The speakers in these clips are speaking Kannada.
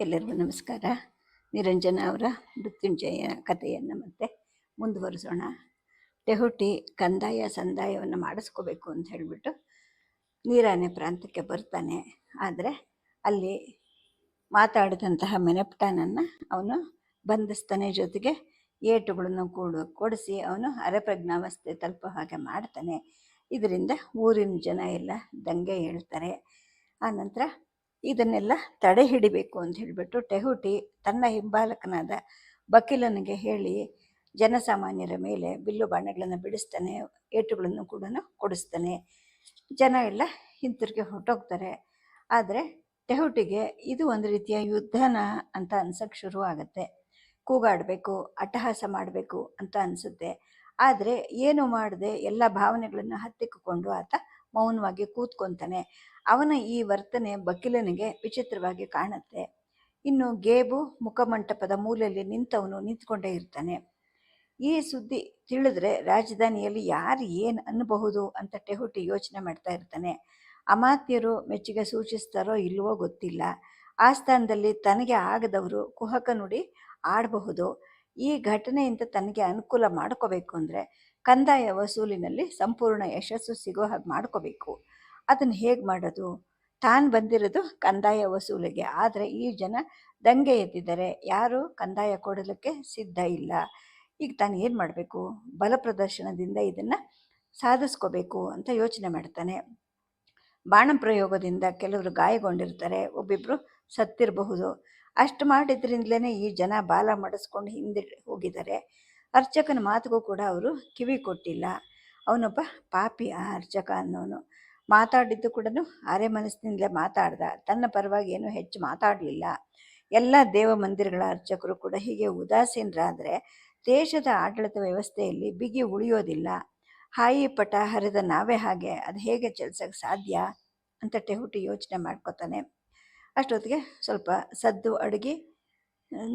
ಎಲ್ಲರಿಗೂ ನಮಸ್ಕಾರ. ನಿರಂಜನ ಅವರ ಮೃತ್ಯುಂಜಯ ಕಥೆಯನ್ನು ಮತ್ತೆ ಮುಂದುವರಿಸೋಣ. ಟೆಹುಟಿ ಕಂದಾಯ ಸಂದಾಯವನ್ನು ಮಾಡಿಸ್ಕೋಬೇಕು ಅಂತ ಹೇಳಿಬಿಟ್ಟು ನೀರಾನೆ ಪ್ರಾಂತಕ್ಕೆ ಬರ್ತಾನೆ. ಆದರೆ ಅಲ್ಲಿ ಮಾತಾಡಿದಂತಹ ಮೆನಪ್ಟಾನನ್ನು ಅವನು ಬಂಧಿಸ್ತಾನೆ ಜೊತೆಗೆ ಏಟುಗಳನ್ನು ಕೂಡು, ಕೊಡಿಸಿ ಅವನು ಅರೆಪ್ರಜ್ಞಾವಸ್ಥೆ ತಲುಪೋ ಹಾಗೆ ಮಾಡ್ತಾನೆ. ಇದರಿಂದ ಊರಿನ ಜನ ಎಲ್ಲ ದಂಗೆ ಹೇಳ್ತಾರೆ ಆನಂತರ ಇದನ್ನೆಲ್ಲ ತಡೆ ಹಿಡಿಬೇಕು ಅಂತ ಹೇಳಿಬಿಟ್ಟು ಟೆಹುಟಿ ತನ್ನ ಹಿಂಬಾಲಕನಾದ ವಕೀಲನಿಗೆ ಹೇಳಿ, ಜನಸಾಮಾನ್ಯರ ಮೇಲೆ ಬಿಲ್ಲು ಬಾಣಗಳನ್ನು ಬಿಡಿಸ್ತಾನೆ, ಏಟುಗಳನ್ನು ಕೂಡ ಕೊಡಿಸ್ತಾನೆ. ಜನ ಎಲ್ಲ ಹಿಂತಿರುಗಿ ಹೊರಟೋಗ್ತಾರೆ. ಆದರೆ ಟೆಹುಟಿಗೆ ಇದು ಒಂದು ರೀತಿಯ ಯುದ್ಧನ ಅಂತ ಅನ್ಸಕ್ಕೆ ಶುರು ಆಗುತ್ತೆ. ಕೂಗಾಡಬೇಕು ಅಟ್ಟಹಾಸ ಮಾಡಬೇಕು ಅಂತ ಅನಿಸುತ್ತೆ. ಆದರೆ ಏನು ಮಾಡದೆ, ಎಲ್ಲ ಭಾವನೆಗಳನ್ನು ಹತ್ತಿಕ್ಕೊಂಡು ಆತ ಮೌನವಾಗಿ ಕೂತ್ಕೊಂತಾನೆ. ಅವನ ಈ ವರ್ತನೆ ಬಕಿಲನಿಗೆ ವಿಚಿತ್ರವಾಗಿ ಕಾಣುತ್ತೆ. ಇನ್ನು ಗೇಬು ಮುಖಮಂಟಪದ ಮೂಲೆಯಲ್ಲಿ ನಿಂತವನು ನಿಂತ್ಕೊಂಡೇ ಇರ್ತಾನೆ. ಈ ಸುದ್ದಿ ತಿಳಿದ್ರೆ ರಾಜಧಾನಿಯಲ್ಲಿ ಯಾರು ಏನು ಅನ್ನಬಹುದು ಅಂತ ಟೆಹುಟಿ ಯೋಚನೆ ಮಾಡ್ತಾ ಇರ್ತಾನೆ. ಅಮಾತ್ಯರು ಮೆಚ್ಚುಗೆ ಸೂಚಿಸ್ತಾರೋ ಇಲ್ವೋ ಗೊತ್ತಿಲ್ಲ. ಆ ಸ್ಥಾನದಲ್ಲಿ ತನಗೆ ಆಗದವರು ಕುಹಕ ನುಡಿ ಆಡಬಹುದು. ಈ ಘಟನೆಯಿಂದ ತನಗೆ ಅನುಕೂಲ ಮಾಡ್ಕೋಬೇಕು ಅಂದರೆ ಕಂದಾಯ ವಸೂಲಿನಲ್ಲಿ ಸಂಪೂರ್ಣ ಯಶಸ್ಸು ಸಿಗೋ ಹಾಗೆ ಮಾಡ್ಕೋಬೇಕು. ಅದನ್ನು ಹೇಗೆ ಮಾಡೋದು? ತಾನು ಬಂದಿರೋದು ಕಂದಾಯ ವಸೂಲಿಗೆ, ಆದರೆ ಈ ಜನ ದಂಗೆ ಎದ್ದಿದ್ದಾರೆ. ಯಾರು ಕಂದಾಯ ಕೊಡಲಿಕ್ಕೆ ಸಿದ್ಧ ಇಲ್ಲ. ಈಗ ತಾನು ಏನು ಮಾಡಬೇಕು? ಬಲ ಪ್ರದರ್ಶನದಿಂದ ಇದನ್ನು ಸಾಧಿಸ್ಕೋಬೇಕು ಅಂತ ಯೋಚನೆ ಮಾಡ್ತಾನೆ. ಬಾಣ ಪ್ರಯೋಗದಿಂದ ಕೆಲವರು ಗಾಯಗೊಂಡಿರ್ತಾರೆ ಒಬ್ಬಿಬ್ಬರು ಸತ್ತಿರಬಹುದು. ಅಷ್ಟು ಮಾಡಿದ್ರಿಂದಲೇ ಈ ಜನ ಬಾಲ ಮಾಡಿಸ್ಕೊಂಡು ಹಿಂದೆ ಹೋಗಿದ್ದಾರೆ. ಅರ್ಚಕನ ಮಾತಿಗೂ ಕೂಡ ಅವರು ಕಿವಿ ಕೊಟ್ಟಿಲ್ಲ. ಅವನೊಬ್ಬ ಪಾಪಿ ಆ ಅರ್ಚಕ ಅನ್ನೋನು. ಮಾತಾಡಿದ್ದು ಕೂಡ ಅರೆ ಮನಸ್ಸಿನಿಂದಲೇ ಮಾತಾಡ್ದ. ತನ್ನ ಪರವಾಗಿ ಏನು ಹೆಚ್ಚು ಮಾತಾಡಲಿಲ್ಲ. ಎಲ್ಲ ದೇವ ಮಂದಿರಗಳ ಅರ್ಚಕರು ಕೂಡ ಹೀಗೆ ಉದಾಸೀನರಾದರೆ ದೇಶದ ಆಡಳಿತ ವ್ಯವಸ್ಥೆಯಲ್ಲಿ ಬಿಗಿ ಉಳಿಯೋದಿಲ್ಲ. ಹಾಯಿ ಪಟ ಹರಿದ ನಾವೇ ಹಾಗೆ. ಅದು ಹೇಗೆ ಚಲಿಸೋಕ್ಕೆ ಸಾಧ್ಯ? ಅಂತ ಟೆಹುಟಿ ಯೋಚನೆ ಮಾಡ್ಕೋತಾನೆ. ಅಷ್ಟೊತ್ತಿಗೆ ಸ್ವಲ್ಪ ಸದ್ದು ಅಡುಗೆ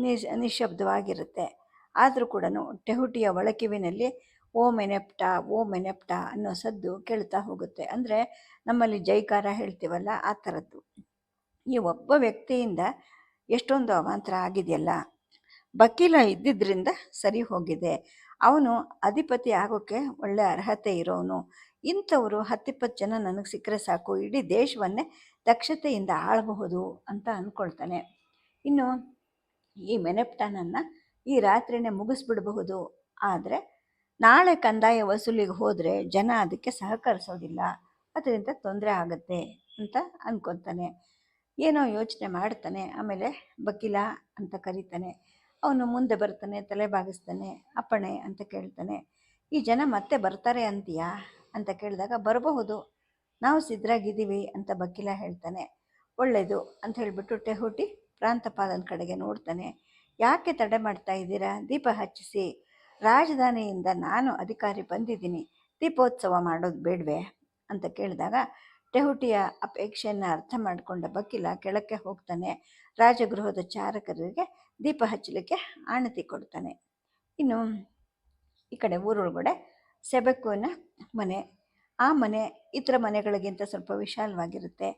ನಿಶ್ ನಿಶಬ್ದವಾಗಿರುತ್ತೆ ಆದರೂ ಕೂಡ ಟೆಹುಟಿಯ ಒಳಕಿವಿನಲ್ಲಿ ಓ ಮೆನೆಪ್ಟ ಓ ಮೆನೆಪ್ಟ ಅನ್ನೋ ಸದ್ದು ಕೇಳ್ತಾ ಹೋಗುತ್ತೆ. ಅಂದರೆ ನಮ್ಮಲ್ಲಿ ಜೈಕಾರ ಹೇಳ್ತೀವಲ್ಲ, ಆ ಥರದ್ದು. ಈ ಒಬ್ಬ ವ್ಯಕ್ತಿಯಿಂದ ಎಷ್ಟೊಂದು ಅವಾಂತರ ಆಗಿದೆಯಲ್ಲ. ವಕೀಲ ಇದ್ದಿದ್ದರಿಂದ ಸರಿ ಹೋಗಿದೆ. ಅವನು ಅಧಿಪತಿ ಆಗೋಕ್ಕೆ ಒಳ್ಳೆ ಅರ್ಹತೆ ಇರೋನು. ಇಂಥವರು ಹತ್ತಿಪ್ಪತ್ತು ಜನ ನನಗೆ ಸಿಕ್ಕರೆ ಸಾಕು. ಇಡೀ ದೇಶವನ್ನೇ ದಕ್ಷತೆಯಿಂದ ಆಳಬಹುದು ಅಂತ ಅಂದ್ಕೊಳ್ತಾನೆ ಇನ್ನು ಈ ಮೆನೆಪ್ಟಾನನ್ನು ಈ ರಾತ್ರಿನೇ ಮುಗಿಸ್ಬಿಡಬಹುದು. ಆದರೆ ನಾಳೆ ಕಂದಾಯ ವಸೂಲಿಗೆ ಹೋದರೆ ಜನ ಅದಕ್ಕೆ ಸಹಕರಿಸೋದಿಲ್ಲ. ಅದರಿಂದ ತೊಂದರೆ ಆಗುತ್ತೆ ಅಂತ ಅಂದ್ಕೊತಾನೆ ಏನೋ ಯೋಚನೆ ಮಾಡ್ತಾನೆ. ಆಮೇಲೆ ವಕೀಲ ಅಂತ ಕರೀತಾನೆ. ಅವನು ಮುಂದೆ ಬರ್ತಾನೆ, ತಲೆ ಬಾಗಿಸ್ತಾನೆ, ಅಪ್ಪಣೆ ಅಂತ ಕೇಳ್ತಾನೆ. ಈ ಜನ ಮತ್ತೆ ಬರ್ತಾರೆ ಅಂತೀಯಾ? ಅಂತ ಕೇಳಿದಾಗ, ಬರಬಹುದು. ನಾವು ಸಿದ್ಧರಾಗಿದ್ದೀವಿ ಅಂತ ಬಕೀಲ ಹೇಳ್ತಾನೆ. ಒಳ್ಳೆಯದು ಅಂತ ಹೇಳಿಬಿಟ್ಟು ಟೆಹುಟಿ ಪ್ರಾಂತಪಾಲನ ಕಡೆಗೆ ನೋಡ್ತಾನೆ. ಯಾಕೆ ತಡೆ ಮಾಡ್ತಾ ಇದ್ದೀರಾ? ದೀಪ ಹಚ್ಚಿಸಿ. ರಾಜಧಾನಿಯಿಂದ ನಾನು ಅಧಿಕಾರಿ ಬಂದಿದ್ದೀನಿ. ದೀಪೋತ್ಸವ ಮಾಡೋದು ಬೇಡವೆ? ಅಂತ ಕೇಳಿದಾಗ, ಟೆಹುಟಿಯ ಅಪೇಕ್ಷೆಯನ್ನು ಅರ್ಥ ಮಾಡಿಕೊಂಡ ಬಕ್ಕಿಲ ಕೆಳಕ್ಕೆ ಹೋಗ್ತಾನೆ. ರಾಜಗೃಹದ ಚಾರಕರಿಗೆ ದೀಪ ಹಚ್ಚಲಿಕ್ಕೆ ಆಣತಿ ಕೊಡ್ತಾನೆ. ಇನ್ನು ಈ ಕಡೆ ಊರೊಳಗಡೆ ಸೆಬೆಕುವಿನ ಮನೆ. ಆ ಮನೆ ಇತರ ಮನೆಗಳಿಗಿಂತ ಸ್ವಲ್ಪ ವಿಶಾಲವಾಗಿರುತ್ತೆ.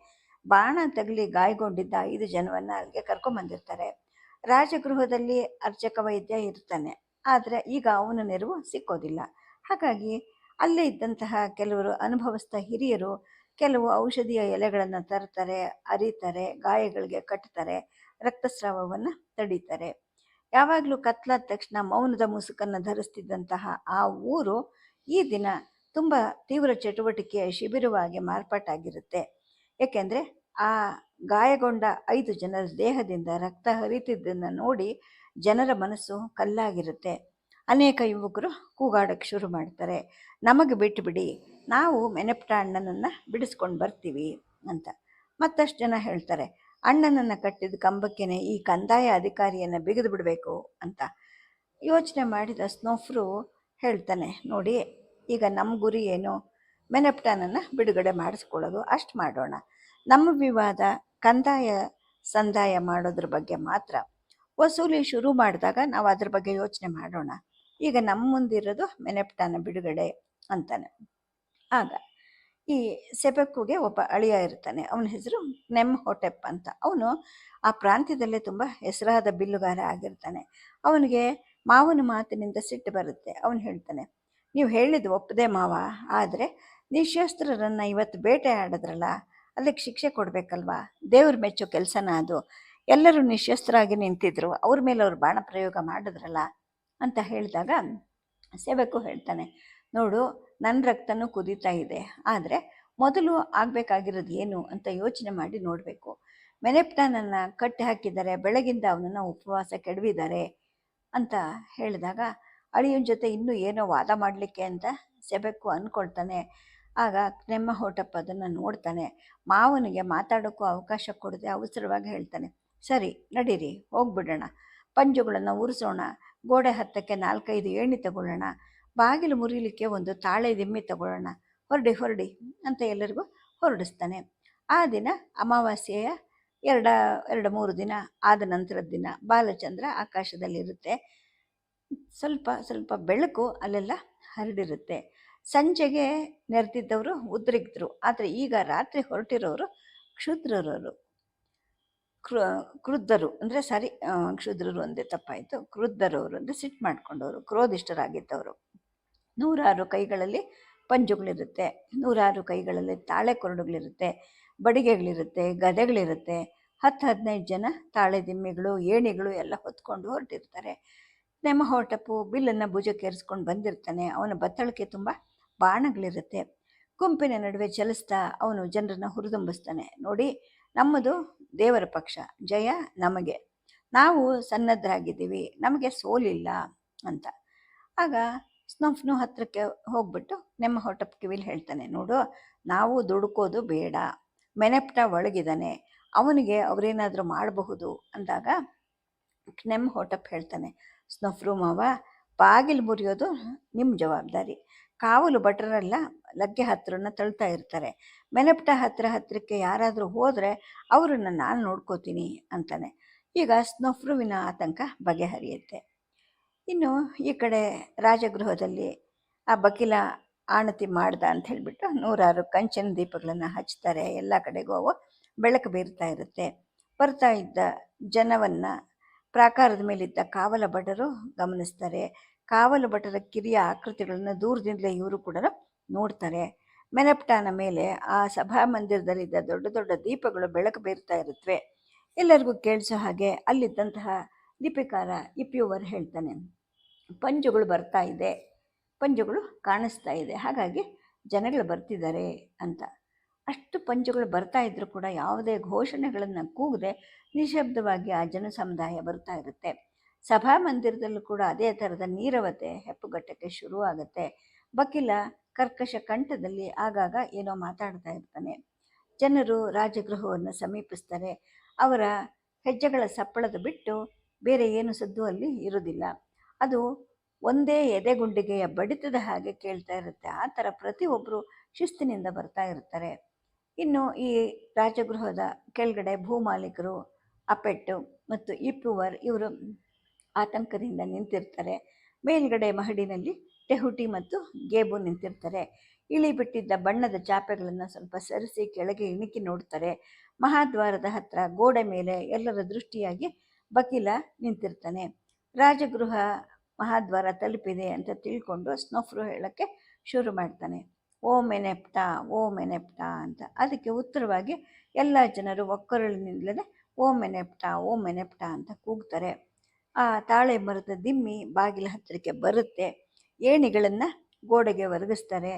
ಬಾಣ ತಗಲಿ ಗಾಯಗೊಂಡಿದ್ದ ಐದು ಜನವನ್ನು ಅಲ್ಲಿಗೆ ಕರ್ಕೊಂಬಂದಿರ್ತಾರೆ. ರಾಜಗೃಹದಲ್ಲಿ ಅರ್ಚಕ ವೈದ್ಯ ಇರ್ತಾನೆ, ಆದರೆ ಈಗ ಅವನ ನೆರವು ಸಿಕ್ಕೋದಿಲ್ಲ. ಹಾಗಾಗಿ ಅಲ್ಲೇ ಇದ್ದಂತಹ ಕೆಲವರು ಅನುಭವಸ್ಥ ಹಿರಿಯರು ಕೆಲವು ಔಷಧಿಯ ಎಲೆಗಳನ್ನು ತರ್ತಾರೆ, ಅರಿತಾರೆ, ಗಾಯಗಳಿಗೆ ಕಟ್ತಾರೆ, ರಕ್ತಸ್ರಾವವನ್ನು ತಡೀತಾರೆ. ಯಾವಾಗಲೂ ಕತ್ಲಾದ ತಕ್ಷಣ ಮೌನದ ಮುಸುಕನ್ನು ಧರಿಸ್ತಿದ್ದಂತಹ ಆ ಊರು ಈ ದಿನ ತುಂಬ ತೀವ್ರ ಚಟುವಟಿಕೆಯ ಶಿಬಿರವಾಗಿ ಮಾರ್ಪಾಟಾಗಿರುತ್ತೆ. ಏಕೆಂದರೆ ಆ ಗಾಯಗೊಂಡ ಐದು ಜನರ ದೇಹದಿಂದ ರಕ್ತ ಹರಿತಿದ್ದನ್ನು ನೋಡಿ ಜನರ ಮನಸ್ಸು ಕಲ್ಲಾಗಿರುತ್ತೆ. ಅನೇಕ ಯುವಕರು ಕೂಗಾಡಕ್ಕೆ ಶುರು ಮಾಡ್ತಾರೆ. ನಮಗೆ ಬಿಟ್ಟು ಬಿಡಿ, ನಾವು ಮೆನೆಪ್ಟ ಅಣ್ಣನನ್ನು ಬಿಡಿಸ್ಕೊಂಡು ಬರ್ತೀವಿ ಅಂತ. ಮತ್ತಷ್ಟು ಜನ ಹೇಳ್ತಾರೆ, ಅಣ್ಣನನ್ನು ಕಟ್ಟಿದ ಕಂಬಕ್ಕೇನೆ ಈ ಕಂದಾಯ ಅಧಿಕಾರಿಯನ್ನು ಬಿಗಿದು ಬಿಡಬೇಕು ಅಂತ. ಯೋಚನೆ ಮಾಡಿದ ಸ್ನೋಫ್ರು ಹೇಳ್ತಾನೆ, ನೋಡಿ, ಈಗ ನಮ್ಮ ಗುರಿ ಏನು? ಮೆನೆಪ್ಟಾನನ್ನು ಬಿಡುಗಡೆ ಮಾಡಿಸ್ಕೊಳ್ಳೋದು, ಅಷ್ಟು ಮಾಡೋಣ. ನಮ್ಮ ವಿವಾದ ಕಂದಾಯ ಸಂದಾಯ ಮಾಡೋದ್ರ ಬಗ್ಗೆ ಮಾತ್ರ ವಸೂಲಿ ಶುರು ಮಾಡಿದಾಗ ನಾವು ಅದ್ರ ಬಗ್ಗೆ ಯೋಚನೆ ಮಾಡೋಣ. ಈಗ ನಮ್ಮ ಮುಂದಿರೋದು ಮೆನೆಪ್ಟಾನ ಬಿಡುಗಡೆ ಅಂತಾನೆ. ಆಗ ಈ ಸೆಬೆಕ್ಕುಗೆ ಒಬ್ಬ ಅಳಿಯ ಇರ್ತಾನೆ. ಅವನ ಹೆಸರು ನೆಮ್ ಹೊಟೆಪ್ ಅಂತ. ಅವನು ಆ ಪ್ರಾಂತ್ಯದಲ್ಲೇ ತುಂಬ ಹೆಸರಾದ ಬಿಲ್ಲುಗಾರ ಆಗಿರ್ತಾನೆ. ಅವನಿಗೆ ಮಾವನ ಮಾತಿನಿಂದ ಸಿಟ್ಟು ಬರುತ್ತೆ. ಅವನು ಹೇಳ್ತಾನೆ, ನೀವು ಹೇಳಿದ್ದು ಒಪ್ಪದೆ ಮಾವ, ಆದರೆ ನಿಶಸ್ತ್ರರನ್ನು ಇವತ್ತು ಬೇಟೆ ಆಡಿದ್ರಲ್ಲ ಅದಕ್ಕೆ ಶಿಕ್ಷೆ ಕೊಡಬೇಕಲ್ವಾ? ದೇವ್ರ ಮೆಚ್ಚೋ ಕೆಲಸನ ಅದು. ಎಲ್ಲರೂ ನಿಶಸ್ತ್ರಾಗಿ ನಿಂತಿದ್ರು. ಅವ್ರ ಮೇಲೆ ಅವ್ರು ಬಾಣ ಪ್ರಯೋಗ ಮಾಡಿದ್ರಲ್ಲ? ಅಂತ ಹೇಳಿದಾಗ ಸೇವಕು ಹೇಳ್ತಾನೆ, ನೋಡು ನನ್ನ ರಕ್ತನೂ ಕುದೀತಾ ಇದೆ. ಆದರೆ ಮೊದಲು ಆಗಬೇಕಾಗಿರೋದು ಏನು? ಅಂತ ಯೋಚನೆ ಮಾಡಿ ನೋಡಬೇಕು. ಮೆನೆಪ್ಟಾನನ್ನು ಕಟ್ಟಿ ಹಾಕಿದ್ದಾರೆ. ಬೆಳಗಿಂದ ಅವನನ್ನು ಉಪವಾಸ ಕೆಡವಿದ್ದಾರೆ ಅಂತ ಹೇಳಿದಾಗ, ಅಳಿಯನ ಜೊತೆ ಇನ್ನೂ ಏನೋ ವಾದ ಮಾಡಲಿಕ್ಕೆ? ಅಂತ ಸೆಬೆಕ್ಕು ಅಂದ್ಕೊಳ್ತಾನೆ ಆಗ ನೆಮ್ಮ ಹೊಟಪ್ಪ ಅದನ್ನು ನೋಡ್ತಾನೆ. ಮಾವನಿಗೆ ಮಾತಾಡೋಕ್ಕೂ ಅವಕಾಶ ಕೊಡದೆ ಅವಸರವಾಗಿ ಹೇಳ್ತಾನೆ, ಸರಿ, ನಡೀರಿ, ಹೋಗ್ಬಿಡೋಣ. ಪಂಜುಗಳನ್ನು ಉರಿಸೋಣ. ಗೋಡೆ ಹತ್ತಕ್ಕೆ ನಾಲ್ಕೈದು ಏಣಿ ತಗೊಳ್ಳೋಣ. ಬಾಗಿಲು ಮುರಿಲಿಕ್ಕೆ ಒಂದು ತಾಳೆ ದಿಮ್ಮಿ ತಗೊಳ್ಳೋಣ. ಹೊರಡಿ ಹೊರಡಿ ಅಂತ ಎಲ್ಲರಿಗೂ ಹೊರಡಿಸ್ತಾನೆ. ಆ ದಿನ ಅಮಾವಾಸ್ಯೆಯ ಎರಡ, ಎರಡು, ಮೂರು ದಿನ ಆದ ನಂತರದ ದಿನ ಬಾಲಚಂದ್ರ ಆಕಾಶದಲ್ಲಿರುತ್ತೆ. ಸ್ವಲ್ಪ ಸ್ವಲ್ಪ ಬೆಳಕು ಅಲ್ಲೆಲ್ಲ ಹರಡಿರುತ್ತೆ. ಸಂಜೆಗೆ ನೆರೆದಿದ್ದವರು ಉದ್ರಿಕ್ತರು, ಆದರೆ ಈಗ ರಾತ್ರಿ ಹೊರಟಿರೋರು ಕ್ಷುದ್ರರರು ಕ್ರುದ್ಧರು ಅಂದರೆ ಸಾರಿ ಕ್ಷುದ್ರರು ಅಂದರೆ ತಪ್ಪಾಯಿತು. ಕ್ರುದ್ಧರವರು ಅಂದರೆ ಸಿಟ್ಟು ಮಾಡಿಕೊಂಡವರು, ಕ್ರೋಧಿಷ್ಠರಾಗಿದ್ದವರು. ನೂರಾರು ಕೈಗಳಲ್ಲಿ ಪಂಜುಗಳಿರುತ್ತೆ, ನೂರಾರು ಕೈಗಳಲ್ಲಿ ತಾಳೆ ಕೊರಡುಗಳಿರುತ್ತೆ ಬಡಿಗೆಗಳಿರುತ್ತೆ, ಗದೆಗಳಿರುತ್ತೆ. ಹತ್ತು, ಹದಿನೈದು ಜನ ತಾಳೆ ದಿಮ್ಮಿಗಳು, ಏಣಿಗಳು ಎಲ್ಲ ಹೊತ್ಕೊಂಡು ಹೊರಟಿರ್ತಾರೆ. ನೆಮ್ಮ ಹೊರಟಪ್ಪು ಬಿಲ್ಲನ್ನು ಭುಜಕ್ಕೇರಿಸ್ಕೊಂಡು ಬಂದಿರ್ತಾನೆ, ಅವನ ಬತ್ತಳಿಕೆ ತುಂಬ ಬಾಣಗಳಿರುತ್ತೆ. ಗುಂಪಿನ ನಡುವೆ ಚಲಿಸ್ತಾ ಅವನು ಜನರನ್ನು ಹುರಿದುಂಬಿಸ್ತಾನೆ. ನೋಡಿ, ನಮ್ಮದು ದೇವರ ಪಕ್ಷ. ಜಯ ನಮಗೆ. ನಾವು ಸನ್ನದ್ಧರಾಗಿದ್ದೀವಿ. ನಮಗೆ ಸೋಲಿಲ್ಲ ಅಂತ. ಆಗ ಸ್ನೋಫ್ನು ಹತ್ತಿರಕ್ಕೆ ಹೋಗ್ಬಿಟ್ಟು ನೆಮ್ಮ ಹೊಟ್ಟಪ್ ಕಿವಿಲಿ ಹೇಳ್ತಾನೆ, ನೋಡು, ನಾವು ದುಡುಕೋದು ಬೇಡ. ಮೆನೆಪ್ಟ ಒಳಗಿದ್ದಾನೆ. ಅವನಿಗೆ ಅವರೇನಾದರೂ ಮಾಡಬಹುದು ಅಂದಾಗ ನೆಮ್ಮ ಹೊಟಪ್ ಹೇಳ್ತಾನೆ, ಸ್ನಫ್ರು ಮಾವ, ಬಾಗಿಲು ಮುರಿಯೋದು ನಿಮ್ಮ ಜವಾಬ್ದಾರಿ. ಕಾವಲು ಭಟ್ರರೆಲ್ಲ ಲಗ್ಗೆ ಹತ್ರನ ತಳ್ತಾ ಇರ್ತಾರೆ. ಮೆನೆಪ್ಟ ಹತ್ರ ಹತ್ತಿರಕ್ಕೆ ಯಾರಾದರೂ ಹೋದರೆ ಅವರನ್ನು ನಾನು ನೋಡ್ಕೋತೀನಿ ಅಂತಾನೆ. ಈಗ ಸ್ನೊಫ್ರುವಿನ ಆತಂಕ ಬಗೆಹರಿಯುತ್ತೆ. ಇನ್ನು ಈ ಕಡೆ ರಾಜಗೃಹದಲ್ಲಿ ಆ ಬಕೀಲ ಆಣತಿ ಮಾಡ್ದ ಅಂತ ಹೇಳಿಬಿಟ್ಟು ನೂರಾರು ಕಂಚಿನ ದೀಪಗಳನ್ನು ಹಚ್ತಾರೆ. ಎಲ್ಲ ಕಡೆಗೂ ಅವು ಬೆಳಕು ಬೀರ್ತಾ ಇರುತ್ತೆ. ಬರ್ತಾ ಇದ್ದ ಜನವನ್ನು ಪ್ರಾಕಾರದ ಮೇಲಿದ್ದ ಕಾವಲ ಭಟರು ಗಮನಿಸ್ತಾರೆ. ಕಾವಲು ಭಟರ ಕಿರಿಯ ಆಕೃತಿಗಳನ್ನು ದೂರದಿಂದಲೇ ಇವರು ಕೂಡ ನೋಡ್ತಾರೆ. ಮೆನಪ್ಟಾನ ಮೇಲೆ ಆ ಸಭಾ ಮಂದಿರದಲ್ಲಿದ್ದ ದೊಡ್ಡ ದೊಡ್ಡ ದೀಪಗಳು ಬೆಳಕು ಬೀರ್ತಾ ಇರುತ್ತವೆ ಎಲ್ಲರಿಗೂ ಕೇಳಿಸೋ ಹಾಗೆ ಅಲ್ಲಿದ್ದಂತಹ ದೀಪಿಕಾರ ಇಪ್ಯುವರ್ ಹೇಳ್ತಾನೆ. ಪಂಜುಗಳು ಬರ್ತಾ ಇದೆ. ಪಂಜುಗಳು ಕಾಣಿಸ್ತಾ ಇದೆ. ಹಾಗಾಗಿ ಜನಗಳು ಬರ್ತಿದ್ದಾರೆ ಅಂತ. ಅಷ್ಟು ಪಂಜುಗಳು ಬರ್ತಾ ಇದ್ದರೂ ಕೂಡ ಯಾವುದೇ ಘೋಷಣೆಗಳನ್ನು ಕೂಗದೆ ನಿಶಬ್ದವಾಗಿ ಆ ಜನ ಸಮುದಾಯ ಬರ್ತಾ ಇರುತ್ತೆ. ಸಭಾಮಂದಿರದಲ್ಲೂ ಕೂಡ ಅದೇ ಥರದ ನೀರವತೆ ಹೆಪ್ಪುಗಟ್ಟಕ್ಕೆ ಶುರುವಾಗುತ್ತೆ. ವಕೀಲ ಕರ್ಕಶ ಕಂಠದಲ್ಲಿ ಆಗಾಗ ಏನೋ ಮಾತಾಡ್ತಾ ಇರ್ತಾನೆ. ಜನರು ರಾಜಗೃಹವನ್ನು ಸಮೀಪಿಸ್ತಾರೆ. ಅವರ ಹೆಜ್ಜೆಗಳ ಸಪ್ಪಳದ ಬಿಟ್ಟು ಬೇರೆ ಏನು ಸದ್ದು ಅಲ್ಲಿ ಇರುವುದಿಲ್ಲ. ಅದು ಒಂದೇ ಎದೆಗುಂಡಿಗೆಯ ಬಡಿತದ ಹಾಗೆ ಕೇಳ್ತಾ ಇರುತ್ತೆ. ಆ ಥರ ಪ್ರತಿಯೊಬ್ಬರು ಶಿಸ್ತಿನಿಂದ ಬರ್ತಾ ಇರ್ತಾರೆ. ಇನ್ನು ಈ ರಾಜಗೃಹದ ಕೆಳಗಡೆ ಭೂಮಾಲೀಕರು, ಅಪೆಟ್ಟು ಮತ್ತು ಇಪ್ಪುವರ್ ಇವರು ಆತಂಕದಿಂದ ನಿಂತಿರ್ತಾರೆ. ಮೇಲ್ಗಡೆ ಮಹಡಿನಲ್ಲಿ ಟೆಹುಟಿ ಮತ್ತು ಗೇಬು ನಿಂತಿರ್ತಾರೆ. ಇಳಿ ಬಿಟ್ಟಿದ್ದ ಬಣ್ಣದ ಚಾಪೆಗಳನ್ನು ಸ್ವಲ್ಪ ಸರಿಸಿ ಕೆಳಗೆ ಇಣುಕಿ ನೋಡ್ತಾರೆ. ಮಹಾದ್ವಾರದ ಹತ್ರ ಗೋಡೆ ಮೇಲೆ ಎಲ್ಲರ ದೃಷ್ಟಿಯಾಗಿ ಬಕೀಲ ನಿಂತಿರ್ತಾನೆ. ರಾಜಗೃಹ ಮಹಾದ್ವಾರ ತಲುಪಿದೆ ಅಂತ ತಿಳ್ಕೊಂಡು ಸ್ನೋಫ್ರು ಹೇಳೋಕ್ಕೆ ಶುರು ಮಾಡ್ತಾನೆ. ಓ ಮೆನೆಪ್ಟ ಓ ಮೆನೆಪ್ಟ ಅಂತ. ಅದಕ್ಕೆ ಉತ್ತರವಾಗಿ ಎಲ್ಲ ಜನರು ಒಕ್ಕೊರಳಿನಿಂದಲೇ ಓ ಮೆನೆಪ್ಟ ಓ ಮೆನೆಪ್ಟ ಅಂತ ಕೂಗ್ತಾರೆ. ಆ ತಾಳೆ ಮರದ ದಿಮ್ಮಿ ಬಾಗಿಲ ಹತ್ತಿರಕ್ಕೆ ಬರುತ್ತೆ. ಏಣಿಗಳನ್ನು ಗೋಡೆಗೆ ಒರಗಿಸ್ತಾರೆ.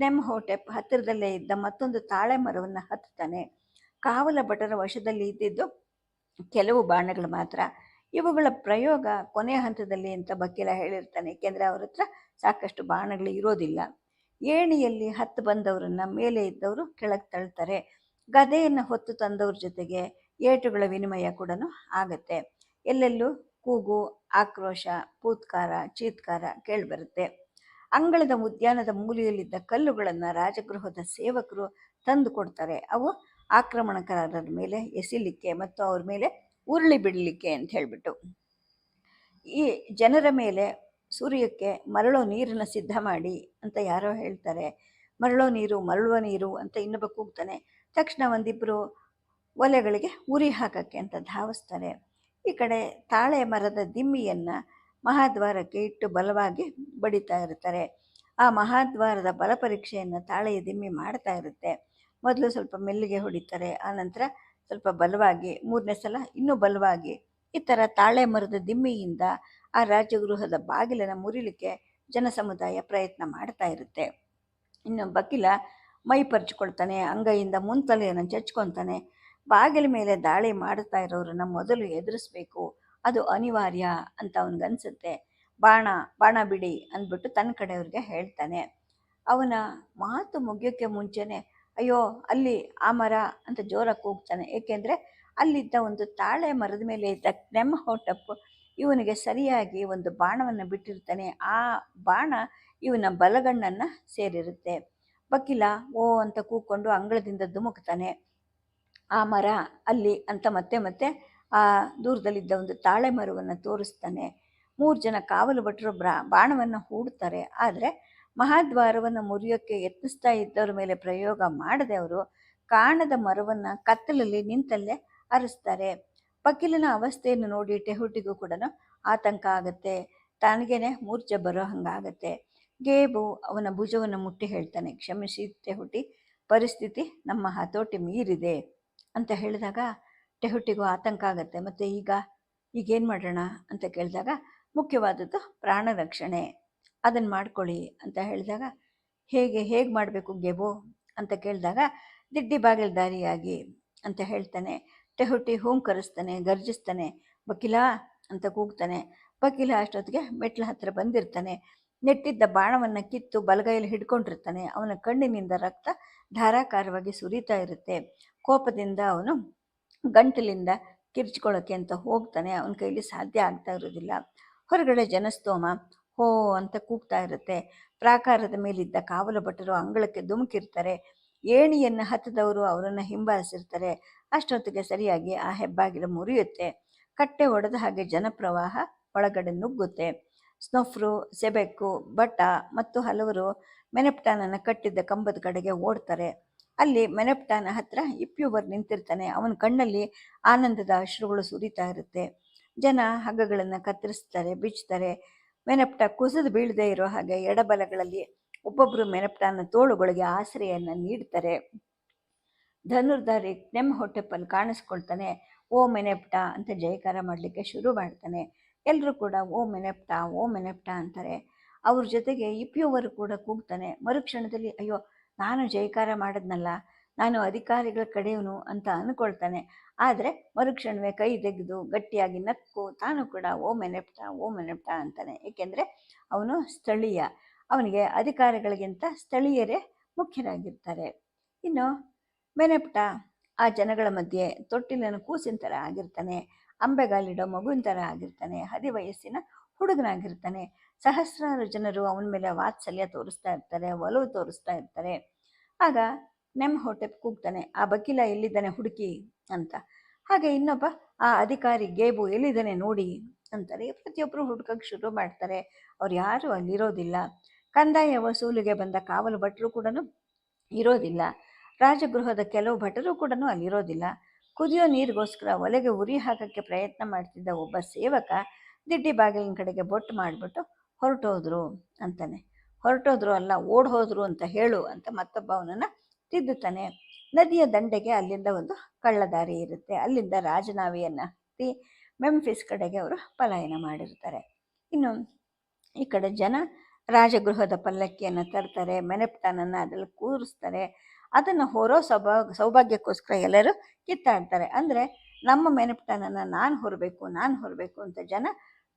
ನೆಮ್ ಹೋಟೆಪ್ ಹತ್ತಿರದಲ್ಲೇ ಇದ್ದ ಮತ್ತೊಂದು ತಾಳೆ ಮರವನ್ನು ಹತ್ತುತ್ತಾನೆ. ಕಾವಲ ಭಟರ ವಶದಲ್ಲಿ ಇದ್ದಿದ್ದು ಕೆಲವು ಬಾಣಗಳು ಮಾತ್ರ. ಇವುಗಳ ಪ್ರಯೋಗ ಕೊನೆಯ ಹಂತದಲ್ಲಿ ಅಂತ ಬಕೀಲ ಹೇಳಿರ್ತಾನೆ. ಏಕೆಂದರೆ ಅವ್ರ ಹತ್ರ ಸಾಕಷ್ಟು ಬಾಣಗಳು ಇರೋದಿಲ್ಲ. ಏಣಿಯಲ್ಲಿ ಹತ್ತು ಬಂದವರನ್ನ ಮೇಲೆ ಇದ್ದವರು ಕೆಳಗೆ ತಳ್ತಾರೆ. ಗದೆಯನ್ನು ಹೊತ್ತು ತಂದವ್ರ ಜೊತೆಗೆ ಏಟುಗಳ ವಿನಿಮಯ ಕೂಡ ಆಗತ್ತೆ. ಎಲ್ಲೆಲ್ಲೂ ಕೂಗು, ಆಕ್ರೋಶ, ಪೂತ್ಕಾರ, ಚೀತ್ಕಾರ ಕೇಳಿಬರುತ್ತೆ. ಅಂಗಳದ ಉದ್ಯಾನದ ಮೂಲೆಯಲ್ಲಿದ್ದ ಕಲ್ಲುಗಳನ್ನು ರಾಜಗೃಹದ ಸೇವಕರು ತಂದು ಕೊಡ್ತಾರೆ. ಅವು ಆಕ್ರಮಣಕಾರರ ಮೇಲೆ ಎಸಿಲಿಕ್ಕೆ ಮತ್ತು ಅವ್ರ ಮೇಲೆ ಉರುಳಿ ಬಿಡಲಿಕ್ಕೆ ಅಂತ ಹೇಳಿಬಿಟ್ಟು. ಈ ಜನರ ಮೇಲೆ ಸೂರ್ಯಕ್ಕೆ ಮರಳೋ ನೀರನ್ನು ಸಿದ್ಧ ಮಾಡಿ ಅಂತ ಯಾರೋ ಹೇಳ್ತಾರೆ. ಮರಳೋ ನೀರು, ಮರಳುವ ನೀರು ಅಂತ ಇನ್ನೊಬ್ಬ ಕೂಗ್ತಾನೆ. ತಕ್ಷಣ ಒಂದಿಬ್ಬರು ಒಲೆಗಳಿಗೆ ಉರಿ ಹಾಕಕ್ಕೆ ಅಂತ ಧಾವಿಸ್ತಾರೆ. ಈ ಕಡೆ ತಾಳೆ ಮರದ ದಿಮ್ಮಿಯನ್ನು ಮಹಾದ್ವಾರಕ್ಕೆ ಇಟ್ಟು ಬಲವಾಗಿ ಬಡಿತಾ ಇರ್ತಾರೆ. ಆ ಮಹಾದ್ವಾರದ ಬಲ ಪರೀಕ್ಷೆಯನ್ನು ತಾಳೆಯ ದಿಮ್ಮಿ ಮಾಡ್ತಾ ಇರುತ್ತೆ. ಮೊದಲು ಸ್ವಲ್ಪ ಮೆಲ್ಲಿಗೆ ಹೊಡಿತಾರೆ, ಆನಂತರ ಸ್ವಲ್ಪ ಬಲವಾಗಿ, ಮೂರನೇ ಸಲ ಇನ್ನೂ ಬಲವಾಗಿ ಈ ಥರ ತಾಳೆ ಮರದ ದಿಮ್ಮಿಯಿಂದ ಆ ರಾಜಗೃಹದ ಬಾಗಿಲನ್ನು ಮುರಿಲಿಕ್ಕೆ ಜನ ಸಮುದಾಯ ಪ್ರಯತ್ನ ಮಾಡ್ತಾ ಇರುತ್ತೆ. ಇನ್ನು ಬಕಿಲ ಮೈ ಪರ್ಚ್ಕೊಳ್ತಾನೆ ಅಂಗೈಯಿಂದ ಮುಂತಲೆಯನ್ನು ಚಚ್ಕೊತಾನೆ ಬಾಗಿಲ ಮೇಲೆ ದಾಳಿ ಮಾಡುತ್ತಾ ಇರೋರನ್ನ ಮೊದಲು ಎದುರಿಸ್ಬೇಕು. ಅದು ಅನಿವಾರ್ಯ ಅಂತ ಅವನಿಗನ್ಸುತ್ತೆ ಬಾಣ ಬಾಣ ಬಿಡಿ ಅಂದ್ಬಿಟ್ಟು ತನ್ನ ಕಡೆಯವ್ರಿಗೆ ಹೇಳ್ತಾನೆ. ಅವನ ಮಾತು ಮುಗಿಯೋಕ್ಕೆ ಮುಂಚೆನೆ, ಅಯ್ಯೋ, ಅಲ್ಲಿ ಆ ಮರ ಅಂತ ಜೋರಾಗಿ ಕೂಗ್ತಾನೆ. ಏಕೆಂದರೆ ಅಲ್ಲಿದ್ದ ಒಂದು ತಾಳೆ ಮರದ ಮೇಲೆ ಇದ್ದ ನೆಮ್ಮ ಹೊಟ್ಟಪ್ಪು ಇವನಿಗೆ ಸರಿಯಾಗಿ ಒಂದು ಬಾಣವನ್ನು ಬಿಟ್ಟಿರ್ತಾನೆ. ಆ ಬಾಣ ಇವನ ಬಲಗಣ್ಣನ್ನು ಸೇರಿರುತ್ತೆ. ವಕೀಲ, ಓ ಅಂತ ಕೂಕೊಂಡು ಅಂಗಳದಿಂದ ಧುಮುಕ್ತಾನೆ. ಆ ಮರ ಅಲ್ಲಿ ಅಂತ ಮತ್ತೆ ಮತ್ತೆ ಆ ದೂರದಲ್ಲಿದ್ದ ಒಂದು ತಾಳೆ ಮರವನ್ನು ತೋರಿಸ್ತಾನೆ. ಮೂರು ಜನ ಕಾವಲು ಭಟ್ರು ಬ್ರಾ, ಬಾಣವನ್ನು ಹೂಡ್ತಾರೆ. ಆದರೆ ಮಹಾದ್ವಾರವನ್ನು ಮುರಿಯೋಕ್ಕೆ ಯತ್ನಿಸ್ತಾ ಇದ್ದವ್ರ ಮೇಲೆ ಪ್ರಯೋಗ ಮಾಡದೆ ಅವರು ಕಾಣದ ಮರವನ್ನು ಕತ್ತಲಲ್ಲಿ ನಿಂತಲ್ಲೇ ಅರಸ್ತಾರೆ. ಪಕ್ಕಿಲಿನ ಅವಸ್ಥೆಯನ್ನು ನೋಡಿ ಟೆಹುಟಿಗೂ ಕೂಡ ಆತಂಕ ಆಗುತ್ತೆ. ತನಗೇನೆ ಮೂರ್ಛೆ ಬರೋ ಹಂಗಾಗತ್ತೆ. ಗೇಬು ಅವನ ಭುಜವನ್ನು ಮುಟ್ಟಿ ಹೇಳ್ತಾನೆ. ಕ್ಷಮಿಸಿ ಟೆಹುಟಿ, ಪರಿಸ್ಥಿತಿ ನಮ್ಮ ಹತೋಟಿ ಮೀರಿದೆ. ಅಂತ ಹೇಳಿದಾಗ ಟೆಹುಟಿಗೂ ಆತಂಕ ಆಗುತ್ತೆ. ಮತ್ತು ಈಗ ಈಗೇನು ಮಾಡೋಣ ಅಂತ ಕೇಳಿದಾಗ ಮುಖ್ಯವಾದದ್ದು ಪ್ರಾಣ ರಕ್ಷಣೆ. ಅದನ್ನು ಮಾಡ್ಕೊಳ್ಳಿ ಅಂತ ಹೇಳಿದಾಗ ಹೇಗೆ ಹೇಗೆ ಮಾಡಬೇಕು ಗೆಬೋ ಅಂತ ಕೇಳಿದಾಗ ದಿಡ್ಡಿ ಬಾಗಿಲ್ದಾರಿಯಾಗಿ ಅಂತ ಹೇಳ್ತಾನೆ. ಟೆಹುಟಿ ಹೂಂಕರಿಸ್ತಾನೆ ಗರ್ಜಿಸ್ತಾನೆ, ವಕೀಲ ಅಂತ ಕೂಗ್ತಾನೆ. ವಕೀಲ ಅಷ್ಟೊತ್ತಿಗೆ ಮೆಟ್ಲ ಹತ್ತಿರ ಬಂದಿರ್ತಾನೆ. ನೆಟ್ಟಿದ್ದ ಬಾಣವನ್ನು ಕಿತ್ತು ಬಲಗೈಯಲ್ಲಿ ಹಿಡ್ಕೊಂಡಿರ್ತಾನೆ. ಅವನ ಕಣ್ಣಿನಿಂದ ರಕ್ತ ಧಾರಾಕಾರವಾಗಿ ಸುರಿತಾ ಇರುತ್ತೆ. ಕೋಪದಿಂದ ಅವನು ಗಂಟಲಿಂದ ಕಿರ್ಚ್ಕೊಳ್ಳೋಕ್ಕೆ ಅಂತ ಹೋಗ್ತಾನೆ. ಅವನ ಕೈಲಿ ಸಾಧ್ಯ ಆಗ್ತಾ ಇರೋದಿಲ್ಲ ಹೊರಗಡೆ ಜನಸ್ತೋಮ, ಹೋ ಅಂತ ಕೂಗ್ತಾ ಇರುತ್ತೆ. ಪ್ರಾಕಾರದ ಮೇಲಿದ್ದ ಕಾವಲು ಭಟರು ಅಂಗಳಕ್ಕೆ ಧುಮುಕಿರ್ತಾರೆ. ಏಣಿಯನ್ನು ಹತ್ತದವರು ಅವರನ್ನು ಹಿಂಬಾಲಿಸಿರ್ತಾರೆ. ಅಷ್ಟೊತ್ತಿಗೆ ಸರಿಯಾಗಿ ಆ ಹೆಬ್ಬಾಗಿಲು ಮುರಿಯುತ್ತೆ. ಕಟ್ಟೆ ಒಡೆದ ಹಾಗೆ ಜನಪ್ರವಾಹ ಒಳಗಡೆ ನುಗ್ಗುತ್ತೆ. ಸ್ನೊಫ್ರು, ಸೆಬೆಕ್ಕು, ಬಟ್ಟ ಮತ್ತು ಹಲವರು ಮೆನೆಪ್ಟಾನನ್ನು ಕಟ್ಟಿದ್ದ ಕಂಬದ ಕಡೆಗೆ ಓಡ್ತಾರೆ. ಅಲ್ಲಿ ಮೆನಪ್ಟಾನ ಹತ್ರ ಇಪ್ಯೂವರ್ ನಿಂತಿರ್ತಾನೆ. ಅವನ ಕಣ್ಣಲ್ಲಿ ಆನಂದದ ಅಶ್ರುಗಳು ಸುರಿತಾ ಇರುತ್ತೆ. ಜನ ಹಗ್ಗಗಳನ್ನು ಕತ್ತರಿಸ್ತಾರೆ ಬಿಚ್ಚುತ್ತಾರೆ ಮೆನಪ್ಟ ಕುಸಿದು ಬೀಳದೆ ಇರೋ ಹಾಗೆ ಎಡಬಲಗಳಲ್ಲಿ ಒಬ್ಬೊಬ್ಬರು ಮೆನಪ್ಟಾನ ತೋಳುಗಳಿಗೆ ಆಶ್ರಯನ್ನು ನೀಡ್ತಾರೆ. ಧನುರ್ಧಾರಿ ನೆಮ್ಮ ಹೊಟ್ಟೆಪ್ಪಲ್ಲಿ ಕಾಣಿಸ್ಕೊಳ್ತಾನೆ. ಓ ಮೆನೆಪ್ಟ ಅಂತ ಜಯಕಾರ ಮಾಡಲಿಕ್ಕೆ ಶುರು ಮಾಡ್ತಾನೆ. ಎಲ್ಲರೂ ಕೂಡ ಓ ಮೆನೆಪ್ಟ ಓ ಮೆನೆಪ್ಟ ಅಂತಾರೆ. ಅವ್ರ ಜೊತೆಗೆ ಇಪ್ಪಿಯವರು ಕೂಡ ಕೂಗ್ತಾನೆ. ಮರುಕ್ಷಣದಲ್ಲಿ ಅಯ್ಯೋ ನಾನು ಜೈಕಾರ ಮಾಡಿದ್ನಲ್ಲ, ನಾನು ಅಧಿಕಾರಿಗಳ ಕಡೆಯವನು ಅಂತ ಅಂದ್ಕೊಳ್ತಾನೆ ಆದರೆ ಮರುಕ್ಷಣವೇ ಕೈ ತೆಗೆದು ಗಟ್ಟಿಯಾಗಿ ನಕ್ಕು, ತಾನು ಕೂಡ ಓ ಮೆನೆಪ್ಟ ಓ ಮೆನೆಪ್ಟ ಅಂತಾನೆ. ಏಕೆಂದರೆ ಅವನು ಸ್ಥಳೀಯ. ಅವನಿಗೆ ಅಧಿಕಾರಿಗಳಿಗಿಂತ ಸ್ಥಳೀಯರೇ ಮುಖ್ಯರಾಗಿರ್ತಾರೆ. ಇನ್ನು ಮೆನೆಪ್ಟ, ಆ ಜನಗಳ ಮಧ್ಯೆ ತೊಟ್ಟಿಲನ್ನು ಕೂಸಿನ ಥರ ಆಗಿರ್ತಾನೆ. ಅಂಬೆಗಾಲಿಡೋ ಮಗುವಿನ ಥರ ಆಗಿರ್ತಾನೆ. ಹದಿ ವಯಸ್ಸಿನ ಹುಡುಗನಾಗಿರ್ತಾನೆ. ಸಹಸ್ರಾರು ಜನರು ಅವನ ಮೇಲೆ ವಾತ್ಸಲ್ಯ ತೋರಿಸ್ತಾ ಇರ್ತಾರೆ, ಒಲವು ತೋರಿಸ್ತಾ ಇರ್ತಾರೆ. ಆಗ ನೆಮ್ ಹೊಟ್ಟೆ ಕೂಗ್ತಾನೆ, ಆ ಬಕೀಲ ಎಲ್ಲಿದ್ದಾನೆ ಹುಡುಕಿ? ಅಂತ. ಹಾಗೆ ಇನ್ನೊಬ್ಬ, ಆ ಅಧಿಕಾರಿ ಗೇಬು ಎಲ್ಲಿದ್ದಾನೆ ನೋಡಿ? ಅಂತಾರೆ. ಪ್ರತಿಯೊಬ್ಬರು ಹುಡುಕಕ್ಕೆ ಶುರು ಮಾಡ್ತಾರೆ. ಅವ್ರು ಯಾರೂ ಅಲ್ಲಿರೋದಿಲ್ಲ. ಕಂದಾಯ ವಸೂಲಿಗೆ ಬಂದ ಕಾವಲು ಭಟ್ರು ಕೂಡ ಇರೋದಿಲ್ಲ. ರಾಜಗೃಹದ ಕೆಲವು ಭಟರು ಕೂಡ ಅಲ್ಲಿರೋದಿಲ್ಲ. ಕುದಿಯೋ ನೀರಿಗೋಸ್ಕರ ಒಲೆಗೆ ಉರಿ ಹಾಕೋಕ್ಕೆ ಪ್ರಯತ್ನ ಮಾಡ್ತಿದ್ದ ಒಬ್ಬ ಸೇವಕ ದಿಡ್ಡಿ ಬಾಗಿಲಿನ ಕಡೆಗೆ ಬೊಟ್ಟು ಮಾಡಿಬಿಟ್ಟು ಹೊರಟೋದ್ರು ಅಂತಾನೆ. ಹೊರಟೋದ್ರು ಅಲ್ಲ ಓಡ್ ಹೋದ್ರು ಅಂತ ಹೇಳು ಅಂತ ಮತ್ತೊಬ್ಬ ಅವನನ್ನು ತಿದ್ದುತ್ತಾನೆ. ನದಿಯ ದಂಡೆಗೆ ಅಲ್ಲಿಂದ ಒಂದು ಕಳ್ಳದಾರಿ ಇರುತ್ತೆ. ಅಲ್ಲಿಂದ ರಾಜನಾವಿಯನ್ನು ಹತ್ತಿ ಮೆಂಫಿಸ್ ಕಡೆಗೆ ಅವರು ಪಲಾಯನ ಮಾಡಿರ್ತಾರೆ. ಇನ್ನು ಈ ಕಡೆ ಜನ ರಾಜಗೃಹದ ಪಲ್ಲಕ್ಕಿಯನ್ನು ತರ್ತಾರೆ, ಮೆನೆಪ್ಟಾನನ್ನು ಅದರಲ್ಲಿ ಕೂರಿಸ್ತಾರೆ. ಅದನ್ನು ಹೊರೋ ಸೌಭಾ, ಸೌಭಾಗ್ಯಕ್ಕೋಸ್ಕರ ಎಲ್ಲರೂ ಕಿತ್ತಾಡ್ತಾರೆ. ಅಂದರೆ ನಮ್ಮ ಮೆನೆಪ್ಟಾನನ್ನು ನಾನು ಹೊರಬೇಕು ನಾನು ಹೊರಬೇಕು ಅಂತ ಜನ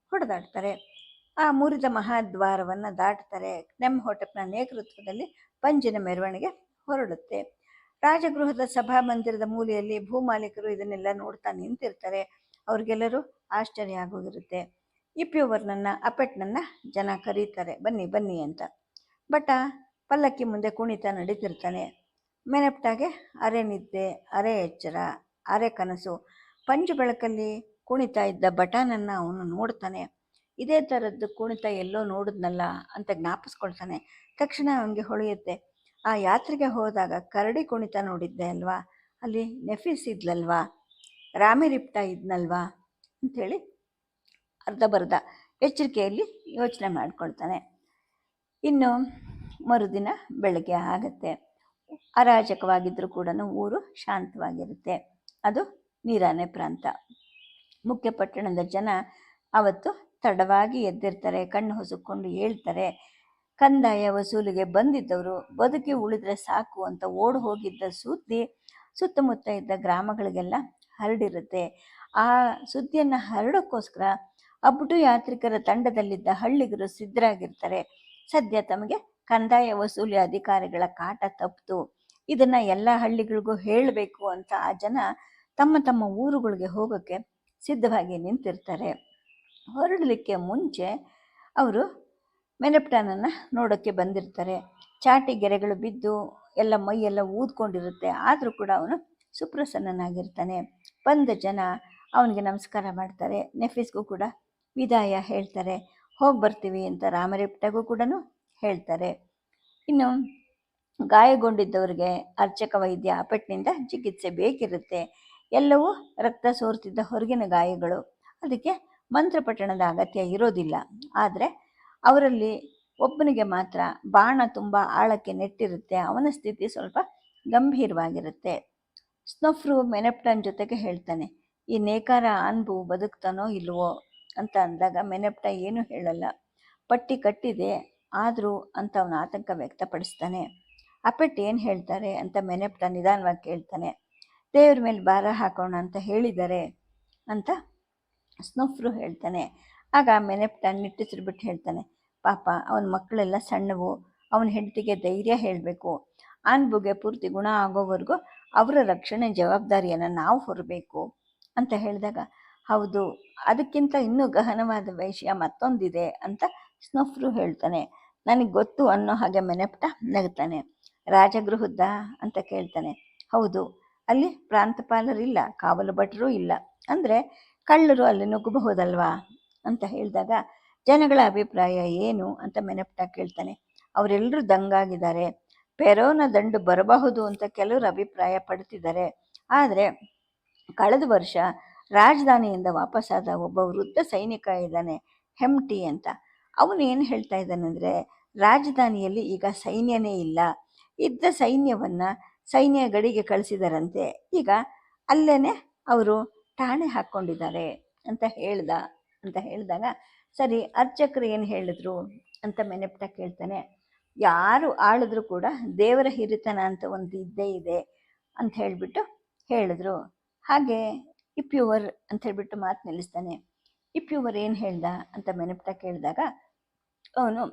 ಹೊಡೆದಾಡ್ತಾರೆ. ಆ ಮುರಿದ ಮಹಾದ್ವಾರವನ್ನು ದಾಟ್ತಾರೆ. ನೆಮ್ಮ ಹೊಟಪ್ನ ನೇತೃತ್ವದಲ್ಲಿ ಪಂಜಿನ ಮೆರವಣಿಗೆ ಹೊರಡುತ್ತೆ. ರಾಜಗೃಹದ ಸಭಾ ಮಂದಿರದ ಮೂಲೆಯಲ್ಲಿ ಭೂಮಾಲೀಕರು ಇದನ್ನೆಲ್ಲ ನೋಡ್ತಾ ನಿಂತಿರ್ತಾರೆ. ಅವ್ರಿಗೆಲ್ಲರೂ ಆಶ್ಚರ್ಯ ಆಗೋಗಿರುತ್ತೆ. ಇಪ್ಪಿಯವರ್ನನ್ನ ಅಪೆಟ್ನನ್ನ ಜನ ಕರೀತಾರೆ. ಬನ್ನಿ ಬನ್ನಿ ಅಂತ. ಬಟ್ ಪಲ್ಲಕ್ಕಿ ಮುಂದೆ ಕುಣಿತ ನಡೀತಿರ್ತಾನೆ. ಮೆನಪ್ಟಾಗೆ ಅರೆ ನಿದ್ದೆ, ಅರೆ ಎಚ್ಚರ, ಅರೆ ಕನಸು. ಪಂಜು ಬೆಳಕಲ್ಲಿ ಕುಣಿತಾ ಇದ್ದ ಬಟಾನನ್ನು ಅವನು ನೋಡ್ತಾನೆ. ಇದೇ ಥರದ್ದು ಕುಣಿತ ಎಲ್ಲೋ ನೋಡಿದ್ನಲ್ಲ ಅಂತ ಜ್ಞಾಪಿಸ್ಕೊಳ್ತಾನೆ. ತಕ್ಷಣ ಅವನಿಗೆ ಹೊಳೆಯುತ್ತೆ. ಆ ಯಾತ್ರೆಗೆ ಹೋದಾಗ ಕರಡಿ ಕುಣಿತ ನೋಡಿದ್ದೆ ಅಲ್ವಾ? ಅಲ್ಲಿ ನೆಫಿಸ್ ಇದ್ಲಲ್ವಾ? ರಾಮಿರಿಪ್ಟ ಇದ್ನಲ್ವಾ? ಅಂಥೇಳಿ ಅರ್ಧ ಬರ್ಧ ಎಚ್ಚರಿಕೆಯಲ್ಲಿ ಯೋಚನೆ ಮಾಡ್ಕೊಳ್ತಾನೆ. ಇನ್ನು ಮರುದಿನ ಬೆಳಗ್ಗೆ ಆಗತ್ತೆ. ಅರಾಜಕವಾಗಿದ್ದರೂ ಕೂಡ ಊರು ಶಾಂತವಾಗಿರುತ್ತೆ. ಅದು ನೀರಾನೆ ಪ್ರಾಂತ. ಮುಖ್ಯ ಪಟ್ಟಣದ ಜನ ಅವತ್ತು ತಡವಾಗಿ ಎದ್ದಿರ್ತಾರೆ, ಕಣ್ಣು ಹೊಸಕೊಂಡು ಹೇಳ್ತಾರೆ, ಕಂದಾಯ ವಸೂಲಿಗೆ ಬಂದಿದ್ದವರು ಬದುಕಿ ಉಳಿದ್ರೆ ಸಾಕು ಅಂತ ಓಡಿ ಹೋಗಿದ್ದ ಸುದ್ದಿ ಸುತ್ತಮುತ್ತ ಇದ್ದ ಗ್ರಾಮಗಳಿಗೆಲ್ಲ ಹರಡಿರುತ್ತೆ. ಆ ಸುದ್ದಿಯನ್ನು ಹರಡೋಕ್ಕೋಸ್ಕರ ಅಬ್ಬುಟು ಯಾತ್ರಿಕರ ತಂಡದಲ್ಲಿದ್ದ ಹಳ್ಳಿಗರು ಸಿದ್ಧರಾಗಿರ್ತಾರೆ. ಸದ್ಯ ತಮಗೆ ಕಂದಾಯ ವಸೂಲಿ ಅಧಿಕಾರಿಗಳ ಕಾಟ ತಪ್ಪಿತು. ಇದನ್ನ ಎಲ್ಲ ಹಳ್ಳಿಗಳಿಗೂ ಹೇಳಬೇಕು ಅಂತ ಆ ಜನ ತಮ್ಮ ತಮ್ಮ ಊರುಗಳಿಗೆ ಹೋಗೋಕ್ಕೆ ಸಿದ್ಧವಾಗಿ ನಿಂತಿರ್ತಾರೆ. ಹೊರಡಲಿಕ್ಕೆ ಮುಂಚೆ ಅವರು ಮೆನಪ್ಟಾನನ್ನು ನೋಡೋಕ್ಕೆ ಬಂದಿರ್ತಾರೆ. ಚಾಟಿ ಗೆರೆಗಳು ಬಿದ್ದು ಎಲ್ಲ ಮೈಯೆಲ್ಲ ಊದ್ಕೊಂಡಿರುತ್ತೆ. ಆದರೂ ಕೂಡ ಅವನು ಸುಪ್ರಸನ್ನನಾಗಿರ್ತಾನೆ. ಬಂದ ಜನ ಅವನಿಗೆ ನಮಸ್ಕಾರ ಮಾಡ್ತಾರೆ. ನೆಫೀಸ್ಗೂ ಕೂಡ ವಿದಾಯ ಹೇಳ್ತಾರೆ. ಹೋಗಿ ಬರ್ತೀವಿ ಅಂತ ರಾಮರೆಪ್ಟಗೂ ಕೂಡ ಹೇಳ್ತಾರೆ. ಇನ್ನು ಗಾಯಗೊಂಡಿದ್ದವ್ರಿಗೆ ಅರ್ಚಕ ವೈದ್ಯ ಅಪೆಟ್ನಿಂದ ಚಿಕಿತ್ಸೆ ಬೇಕಿರುತ್ತೆ. ಎಲ್ಲವೂ ರಕ್ತ ಸೋರ್ತಿದ್ದ ಹೊರಗಿನ ಗಾಯಗಳು. ಅದಕ್ಕೆ ಮಂತ್ರಪಟ್ಟಣದ ಅಗತ್ಯ ಇರೋದಿಲ್ಲ. ಆದರೆ ಅವರಲ್ಲಿ ಒಬ್ಬನಿಗೆ ಮಾತ್ರ ಬಾಣ ತುಂಬ ಆಳಕ್ಕೆ ನೆಟ್ಟಿರುತ್ತೆ. ಅವನ ಸ್ಥಿತಿ ಸ್ವಲ್ಪ ಗಂಭೀರವಾಗಿರುತ್ತೆ. ಸ್ನಫ್ರು ಮೆನೆಪ್ಟನ್ ಜೊತೆಗೆ ಹೇಳ್ತಾನೆ, ಈ ನೇಕಾರ ಅನ್ಬು ಬದುಕ್ತಾನೋ ಇಲ್ವೋ? ಅಂತ ಅಂದಾಗ ಮೆನೆಪ್ಟ ಏನೂ ಹೇಳಲ್ಲ. ಪಟ್ಟಿ ಕಟ್ಟಿದೆ, ಆದರೂ ಅಂತ ಅವನ ಆತಂಕ ವ್ಯಕ್ತಪಡಿಸ್ತಾನೆ. ಅಪೆಟ್ ಏನು ಹೇಳ್ತಾರೆ ಅಂತ ಮೆನೆಪ್ಟ ನಿಧಾನವಾಗಿ ಕೇಳ್ತಾನೆ ದೇವ್ರ ಮೇಲೆ ಭಾರ ಹಾಕೋಣ ಅಂತ ಹೇಳಿದ್ದಾರೆ ಅಂತ ಸ್ನೋಫ್ರು ಹೇಳ್ತಾನೆ. ಆಗ ಮೆನೆಪ್ಟ ನಿಟ್ಟಿಸಿರ್ಬಿಟ್ಟು ಹೇಳ್ತಾನೆ, ಪಾಪ, ಅವನ ಮಕ್ಕಳೆಲ್ಲ ಸಣ್ಣವು, ಅವನ ಹೆಂಡತಿಗೆ ಧೈರ್ಯ ಹೇಳಬೇಕು. ಅನ್ಬುಗೆ ಪೂರ್ತಿ ಗುಣ ಆಗೋವರೆಗೂ ಅವರ ರಕ್ಷಣೆ ಜವಾಬ್ದಾರಿಯನ್ನು ನಾವು ಹೊರಬೇಕು. ಅಂತ ಹೇಳಿದಾಗ, ಹೌದು, ಅದಕ್ಕಿಂತ ಇನ್ನೂ ಗಹನವಾದ ವಿಷಯ ಮತ್ತೊಂದಿದೆ ಅಂತ ಸ್ನೋಫ್ರು ಹೇಳ್ತಾನೆ. ನನಗೆ ಗೊತ್ತು ಅನ್ನೋ ಹಾಗೆ ಮೆನೆಪ್ಟ ನಗ್ತಾನೆ. ರಾಜಗೃಹದ ಅಂತ ಕೇಳ್ತಾನೆ. ಹೌದು ಅಲ್ಲಿ ಪ್ರಾಂತಪಾಲರಿಲ್ಲ ಕಾವಲು ಭಟ್ರು ಇಲ್ಲ. ಅಂದರೆ ಕಳ್ಳರು ಅಲ್ಲಿ ನುಗ್ಗಬಹುದಲ್ವಾ? ಅಂತ ಹೇಳಿದಾಗ ಜನಗಳ ಅಭಿಪ್ರಾಯ ಏನು ಅಂತ ಮೆನಪ್ಟ ಕೇಳ್ತಾನೆ. ಅವರೆಲ್ಲರೂ ದಂಗಾಗಿದ್ದಾರೆ. ಪೆರೋನ ದಂಡು ಬರಬಹುದು ಅಂತ ಕೆಲವರು ಅಭಿಪ್ರಾಯ ಪಡ್ತಿದ್ದಾರೆ. ಆದರೆ ಕಳೆದ ವರ್ಷ ರಾಜಧಾನಿಯಿಂದ ವಾಪಸ್ಸಾದ ಒಬ್ಬ ವೃದ್ಧ ಸೈನಿಕ ಇದ್ದಾನೆ, ಹೆಮ್ಟಿ ಅಂತ. ಅವನು ಏನು ಹೇಳ್ತಾ ಇದ್ದಾನಂದರೆ, ರಾಜಧಾನಿಯಲ್ಲಿ ಈಗ ಸೈನ್ಯನೇ ಇಲ್ಲ. ಇದ್ದ ಸೈನ್ಯವನ್ನು ಸೈನ್ಯ ಗಡಿಗೆ ಕಳಿಸಿದಾರಂತೆ. ಈಗ ಅಲ್ಲೇ ಅವರು ಠಾಣೆ ಹಾಕ್ಕೊಂಡಿದ್ದಾರೆ ಅಂತ ಹೇಳ್ದ, ಅಂತ ಹೇಳಿದಾಗ, ಸರಿ, ಅರ್ಚಕರು ಏನು ಹೇಳಿದ್ರು? ಅಂತ ಮೆನೆಪ್ಟ ಕೇಳ್ತಾನೆ. ಯಾರು ಆಳಿದ್ರು ಕೂಡ ದೇವರ ಹಿರಿತನ ಅಂತ ಒಂದು ಇದ್ದೇ ಇದೆ ಅಂತ ಹೇಳಿಬಿಟ್ಟು ಹೇಳಿದ್ರು. ಹಾಗೆ ಇಪ್ಯುವರ್ ಅಂತ ಹೇಳ್ಬಿಟ್ಟು ಮಾತು ನಿಲ್ಲಿಸ್ತಾನೆ. ಇಪ್ಯುವರ್ ಏನು ಹೇಳ್ದ ಅಂತ ಮೆನೆಪ್ಟ ಕೇಳಿದಾಗ, ಅವನು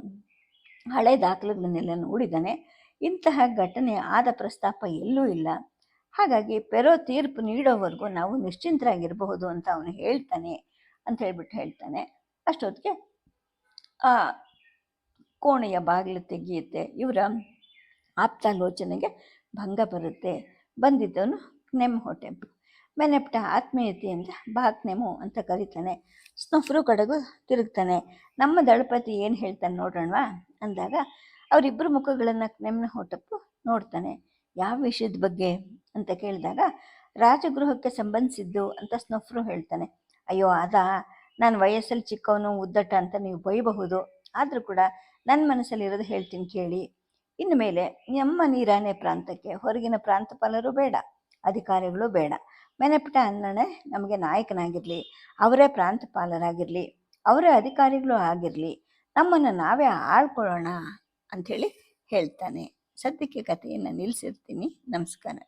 ಹಳೆ ದಾಖಲೆಗಳನ್ನೆಲ್ಲ ನೋಡಿದ್ದಾನೆ ಇಂತಹ ಘಟನೆ ಆದ ಪ್ರಸ್ತಾಪ ಎಲ್ಲೂ ಇಲ್ಲ. ಹಾಗಾಗಿ ಪೆರೋ ತೀರ್ಪು ನೀಡೋವರೆಗೂ ನಾವು ನಿಶ್ಚಿಂತರಾಗಿರಬಹುದು ಅಂತ ಅವನು ಹೇಳ್ತಾನೆ ಅಂತ ಹೇಳ್ಬಿಟ್ಟು ಹೇಳ್ತಾನೆ. ಅಷ್ಟೊತ್ತಿಗೆ, ಆ ಕೋಣೆಯ ಬಾಗಿಲು ತೆಗೆಯುತ್ತೆ. ಇವರ ಆಪ್ತಾಲೋಚನೆಗೆ ಭಂಗ ಬರುತ್ತೆ. ಬಂದಿದ್ದವನು ನೆಮ್ ಹೊಟ್ಟೆಂಪು ಮೆನೆಪ್ಟ ಆತ್ಮೀಯತೆಯಿಂದ ಬಾಕ್ನೆಮು ಅಂತ ಕರೀತಾನೆ. ಸ್ನಫ್ರು ಕಡೆಗೂ ತಿರುಗ್ತಾನೆ. ನಮ್ಮ ದಳಪತಿ ಏನು ಹೇಳ್ತಾನೆ ನೋಡೋಣವಾ ಅಂದಾಗ ಅವರಿಬ್ಬರು ಮುಖಗಳನ್ನು ನೆಮ್ಮನೆ ಹೊಟ್ಟಪ್ಪು ನೋಡ್ತಾನೆ. ಯಾವ ವಿಷಯದ ಬಗ್ಗೆ ಅಂತ ಕೇಳಿದಾಗ, ರಾಜಗೃಹಕ್ಕೆ ಸಂಬಂಧಿಸಿದ್ದು ಅಂತ ಸ್ನೊಫ್ರು ಹೇಳ್ತಾನೆ. ಅಯ್ಯೋ ಅದಾ ನಾನು ವಯಸ್ಸಲ್ಲಿ ಚಿಕ್ಕವನು, ಉದ್ದಟ ಅಂತ ನೀವು ಬೈಬಹುದು. ಆದರೂ ಕೂಡ ನನ್ನ ಮನಸ್ಸಲ್ಲಿರೋದು ಹೇಳ್ತೀನಿ ಕೇಳಿ. ಇನ್ನು ಮೇಲೆ ನಮ್ಮ ನೀರಾನೆ ಪ್ರಾಂತಕ್ಕೆ, ಹೊರಗಿನ ಪ್ರಾಂತಪಾಲರು ಬೇಡ, ಅಧಿಕಾರಿಗಳು ಬೇಡ. ಮೆನಪಿಟ ಅನ್ನಣೆ ನಮಗೆ ನಾಯಕನಾಗಿರಲಿ, ಅವರೇ ಪ್ರಾಂತಪಾಲರಾಗಿರಲಿ, ಅವರೇ ಅಧಿಕಾರಿಗಳು ಆಗಿರಲಿ, ನಮ್ಮನ್ನು ನಾವೇ ಆಳ್ಕೊಳ್ಳೋಣ. ಅಂಥೇಳಿ ಹೇಳ್ತಾನೆ. ಸದ್ಯಕ್ಕೆ ಕಥೆಯನ್ನು ನಿಲ್ಲಿಸಿರ್ತೀನಿ ನಮಸ್ಕಾರ.